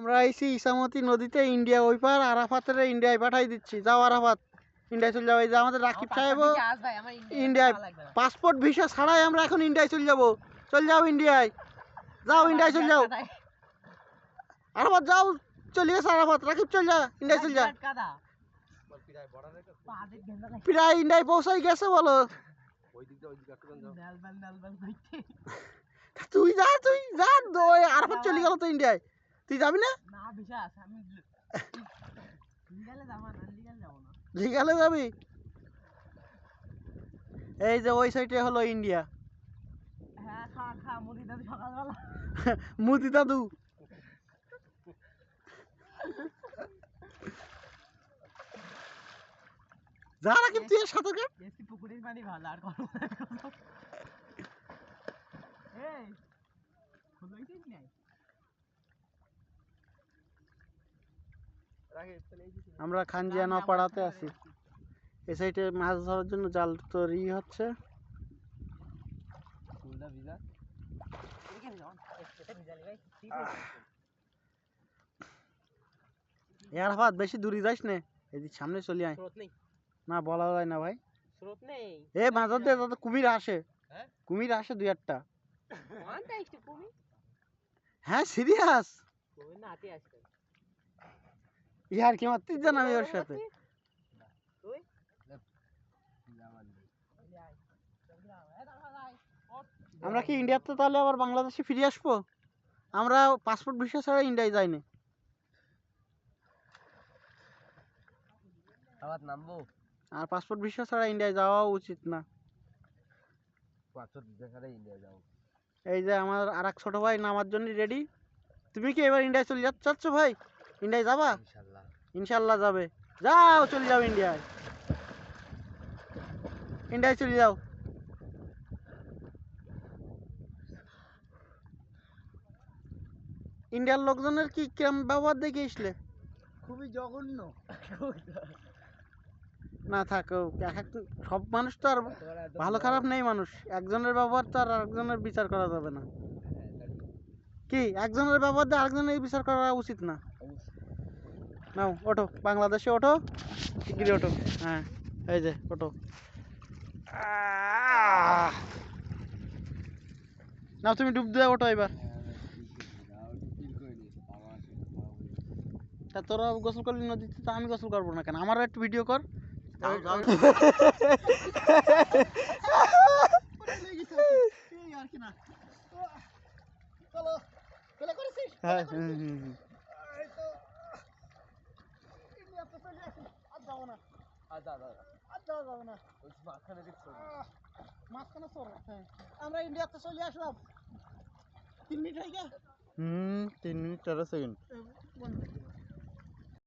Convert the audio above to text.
আমরা আইছি ইসামতি নদীতে ইন্ডিয়া ওই পার আরাফাতের ইন্ডিয়ায় পাঠাই দিচ্ছি। যাও আরাফাত ইন্ডিয়ায় চলে যাও। এই যে আমাদের রাকিব সাহেবও ইন্ডিয়ায় পাসপোর্ট ভিসা ছাড়াই আমরা এখন ইন্ডিয়ায় চলে যাব। চল যাও ইন্ডিয়ায়। যাও ইন্ডিয়ায় চলে যাও। আরাফাত যাও চলে গেছে আরাফাত। রাকিব চল যা ইন্ডিয়ায় চল যা। প্রায় ইন্ডিয়ায় পৌঁছাই গেছে বলো। তুই যা তুই যা আরাফাত চলে গেল তো ইন্ডিয়ায়। তুই যাবি না? লিগালে যাবি এই যে ওই সাইডে হলো ইন্ডিয়া মুদি দাদু যা রাকিব তুই এর সাথে কাট পুকুরের পানি ভালো আর কোনো এই নাই? আমরা খানজিয়া নপাড়াতে আছি। এই সাইডে মাছ ধরার জন্য জাল তৈরি হচ্ছে। এর হাত বেশি দূরে যাইস না। এদিক সামনে চলে আয়। না বলা যায় না ভাই। এ মাঝার দিয়ে যাতে কুমির আসে। হ্যাঁ? কুমির আসে দুই একটা। হ্যাঁ সিরিয়াস। ইয়ার কি মারতিস জান আমি ওর সাথে? আমরা কি ইন্ডিয়াতে তাহলে আবার বাংলাদেশে ফিরে আসব? আমরা পাসপোর্ট ভিসা ছাড়া ইন্ডিয়ায় যাইনি আবার নামবো? আর পাসপোর্ট ভিসা ছাড়া ইন্ডিয়ায় যাওয়া উচিত না। পাঁচশো দেখারে ইন্ডিয়া যাও এই যে আমার আর এক ছোটো ভাই নামার জন্য রেডি তুমি কি এবার ইন্ডিয়ায় চলে যাচ্ছ ভাই? ইন্ডিয়ায় যাবা? ইনশাল্লাহ যাবে। যাও চলে যাও ইন্ডিয়ায়। ইন্ডিয়ায় চলে যাও। ইন্ডিয়ার লোকজনের কি কিরম ব্যবহার দেখে আসলে খুবই জঘন্য। না থাকো এক এক সব মানুষ তো আর ভালো খারাপ নেই মানুষ। একজনের ব্যবহার তো আর আরেকজনের বিচার করা যাবে না। কি একজনের ব্যবহার দিয়ে আরেকজনের বিচার করা উচিত না? নাও ওঠো বাংলাদেশে ওঠো শিগগিরই ওঠো। হ্যাঁ এই যে ওঠো। নাও তুমি ডুব দিয়ে ওঠো এবার। তা তোরা গোসল করলি নদীতে তো আমি গোসল করব না কেন? আমারও একটু ভিডিও কর। হ্যাঁ হুম হুম। হুম। আমরা ইন্ডিয়াতে চলে আসলাম। তিন মিনিট হয়ে গেল হুম তিন মিনিট তেরো সেকেন্ড।